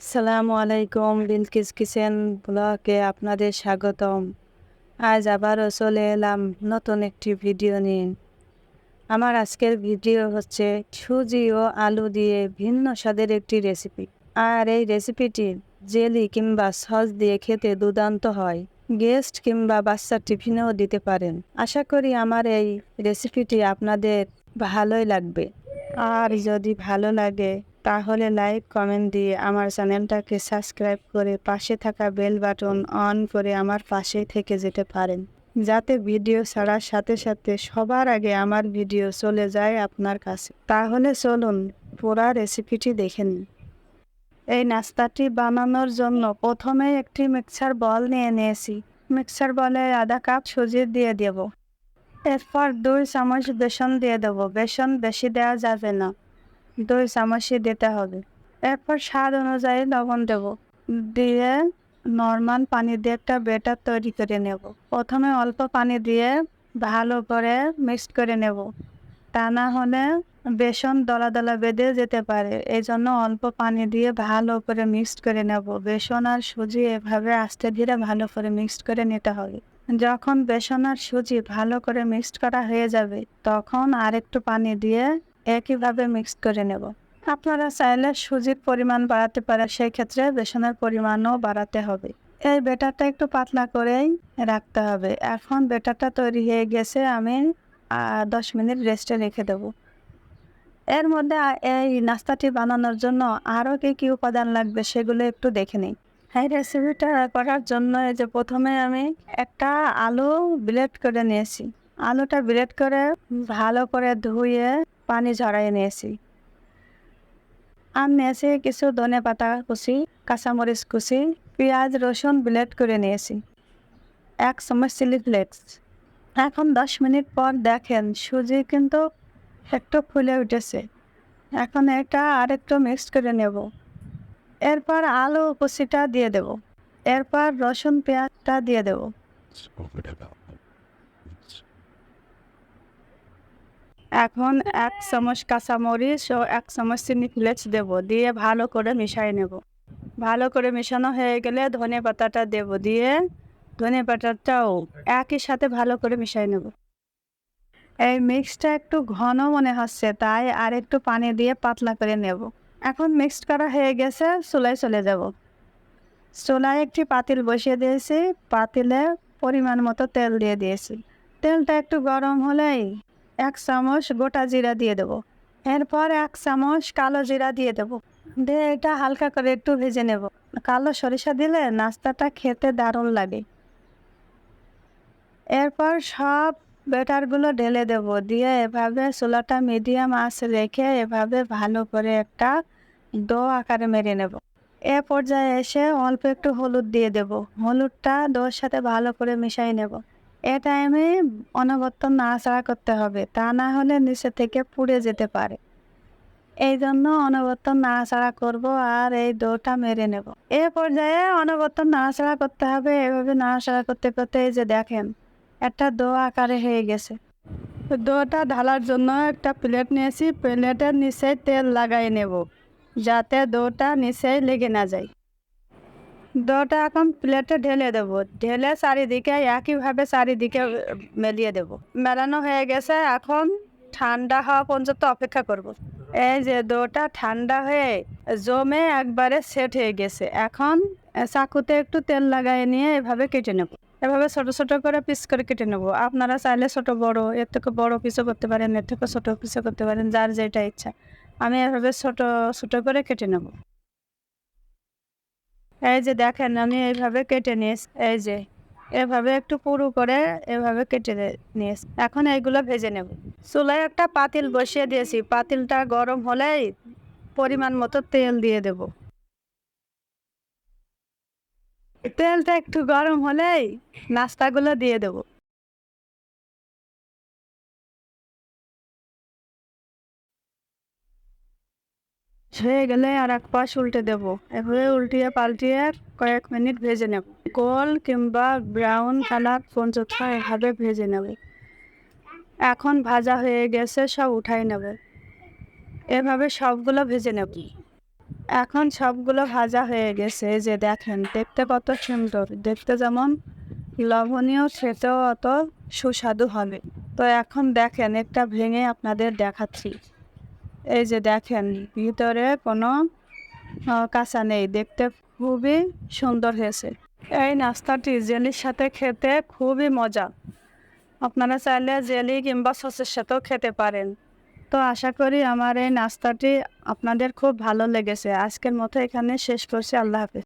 আসসালামু আলাইকুম বিলকিস কিচেন ব্লগে আপনাদের স্বাগতম। আজ আবারও চলে এলাম নতুন একটি ভিডিও নিয়ে। আমার আজকের ভিডিও হচ্ছে সুজি ও আলু দিয়ে ভিন্ন স্বাদের একটি রেসিপি। আর এই রেসিপিটি জেলি কিংবা সস দিয়ে খেতে দুর্দান্ত হয়। গেস্ট কিংবা বাচ্চার টিফিনেও দিতে পারেন। আশা করি আমার এই রেসিপিটি আপনাদের ভালোই লাগবে। আর যদি ভালো লাগে তাহলে লাইক, কমেন্ট দিয়ে আমার চ্যানেলটাকে সাবস্ক্রাইব করে পাশে থাকা বেল বাটন অন করে আমার পাশে থেকে যেতে পারেন। যাতে ভিডিও ছাড়ার সাথে সাথে সবার আগে আমার ভিডিও চলে যায় আপনার কাছে। তাহলে চলুন পুরা রেসিপিটি দেখে নিন এই নাস্তাটি বানানোর জন্য প্রথমে একটি মিক্সার বল নিয়ে নিয়েছি। মিক্সার বলে আধা কাপ সুজি দিয়ে দেব। এরপর দুই চামচ বেসন দিয়ে দেবো। বেসন বেশি দেওয়া যাবে না। দুই চামচই দিতে হবে। এরপর স্বাদ অনুযায়ী লবণ দেব। দিয়ে নর্মাল পানি দিয়ে একটা বেটার তৈরি করে নেব। প্রথমে অল্প পানি দিয়ে ভালো করে মিক্সড করে নেব। তা না হলে বেসন দলা দলা বেঁধে যেতে পারে। এই জন্য অল্প পানি দিয়ে ভালো করে মিক্সড করে নেব। বেসন আর সুজি এভাবে আস্তে ধীরে ভালো করে মিক্সড করে নিতে হবে। যখন বেসন আর সুজি ভালো করে মিক্সড করা হয়ে যাবে, তখন আরেকটু পানি দিয়ে একইভাবে মিক্স করে নেব। আপনারা চাইলে সুজির পরিমাণ বাড়াতে পারে সেই ক্ষেত্রে বেসনের পরিমাণও বাড়াতে হবে। এই বেটারটা একটু পাতলা করেই রাখতে হবে। এখন বেটারটা তৈরি হয়ে গেছে, আমি দশ মিনিট রেস্টে রেখে দেব। এর মধ্যে এই নাস্তাটি বানানোর জন্য আরও কী কী উপাদান লাগবে সেগুলো একটু দেখে নিই। এই রেসিপিটা করার জন্য এই যে প্রথমে আমি একটা আলু ব্লেড করে নিয়েছি। আলুটা ব্লেড করে ভালো করে ধুয়ে পানি ঝরাই নিয়েছি আর নিয়েছি কিছু ধনে পাতা কুচি কাঁচামরিচ কুচি, পেঁয়াজ রসুন ব্লেড করে নিয়েছি এক চামচ চিলি ফ্লেক্স। এখন দশ মিনিট পর দেখেন সুজি কিন্তু একটু ফুলে উঠেছে। এখন এটা আর একটু মিক্স করে নেব। এরপর আলু কুচিটা দিয়ে দেব। এরপর রসুন পেঁয়াজটা দিয়ে দেব। এখন এক চামচ কাঁচামরিচ ও এক চামচ চিনি ফ্লেক্স দেব, দিয়ে ভালো করে মিশিয়ে নেব। ভালো করে মেশানো হয়ে গেলে ধনে পাতাটা দেব, দিয়ে ধনে পাতাটাও একই সাথে ভালো করে মিশিয়ে নেব। এই মিক্সটা একটু ঘন মনে হচ্ছে, তাই আর একটু পানি দিয়ে পাতলা করে নেব। এখন মিক্সড করা হয়ে গেছে, চুলায় চলে যাব। চুলায় একটি পাতিল বসিয়ে দিয়েছি, পাতিলে পরিমাণ মতো তেল দিয়ে দিয়েছি। তেলটা একটু গরম হলেই এক চামচ গোটা জিরা দিয়ে দেবো। এরপর এক চামচ কালো জিরা দিয়ে দেবো। দিয়ে এটা হালকা করে একটু ভেজে নেব। কালো সরিষা দিলে নাস্তাটা খেতে দারুণ লাগে। এরপর সব ব্যাটারগুলো ঢেলে দেব। দিয়ে এভাবে চুলাটা মিডিয়াম আঁচ রেখে এভাবে ভালো করে একটা ডো আকারে মেরে নেব। এ পর্যায়ে এসে অল্প একটু হলুদ দিয়ে দেব। হলুদটা ডোর সাথে ভালো করে মিশাই নেব। এ টাইমে অনবরত নাড়াচাড়া করতে হবে, তা না হলে নিচে থেকে পুড়ে যেতে পারে। এই জন্য অনবরত নাড়াচাড়া করব আর এই ডোটা মেরে নেব। এ পর্যায়ে অনবরত নাড়াচাড়া করতে হবে। এভাবে নাড়াচাড়া করতে করতে এই যে দেখেন, একটা দো আকারে হয়ে গেছে। দোটা ঢালার জন্য একটা প্লেট নিয়েছি। প্লেটের নিচে তেল লাগাই নেব, যাতে দোটা নিচে লেগে না যায়। দোটা এখন প্লেটে ঢেলে দেবো। ঢেলে চারিদিকে একইভাবে চারিদিকে মেলিয়ে দেব। মেলানো হয়ে গেছে, এখন ঠান্ডা হওয়া পর্যন্ত অপেক্ষা করব। এই যে দোটা ঠান্ডা হয়ে জমে একবারে সেট হয়ে গেছে। এখন চাকুতে একটু তেল লাগাই নিয়ে এভাবে কেটে নেব। এভাবে ছোট ছোট করে পিস করে কেটে নেব। আপনারা চাইলে ছোট বড়, এর থেকে বড় পিসও করতে পারেন, এর থেকে ছোট পিসও করতে পারেন, যার যেটা ইচ্ছা। আমি এভাবে ছোট ছোট করে কেটে নেব। এই যে দেখেন, আমি এইভাবে কেটে নিয়েছি। এই যে, এভাবে একটু পুরু করে এভাবে কেটে নিয়েছি। এখন এইগুলো ভেজে নেব। চুলায় একটা পাতিল বসিয়ে দিয়েছি। পাতিলটা গরম হলেই পরিমাণ মতো তেল দিয়ে দেব। তেলটা একটু গরম হলেই নাস্তাগুলো দিয়ে দেব। হয়ে গেলে আর এক পাশ উল্টে দেব। এভাবে উল্টিয়ে পাল্টিয়ে কয়েক মিনিট ভেজে নেব। গোল কিংবা ব্রাউন কালার পর্যন্ত এভাবে ভেজে নেব। এখন ভাজা হয়ে গেছে, সব উঠাই নেব। এভাবে সবগুলো ভেজে নেব। এখন সবগুলো ভাজা হয়ে গেছে যে দেখেন, দেখতে কত সুন্দর। দেখতে যেমন লবণীয়, খেতেও অত সুস্বাদু হবে। তো এখন দেখেন, একটা ভেঙে আপনাদের দেখাচ্ছি। এই যে দেখেন, ভিতরে কোনো কাঁচা নেই। দেখতে খুবই সুন্দর হয়েছে। এই নাস্তাটি জেলির সাথে খেতে খুবই মজা। আপনারা চাইলে জেলি কিংবা সসের সাথেও খেতে পারেন। তো আশা করি আমার এই নাস্তাটি আপনাদের খুব ভালো লেগেছে। আজকের মতো এখানে শেষ করছি। আল্লাহ হাফিজ।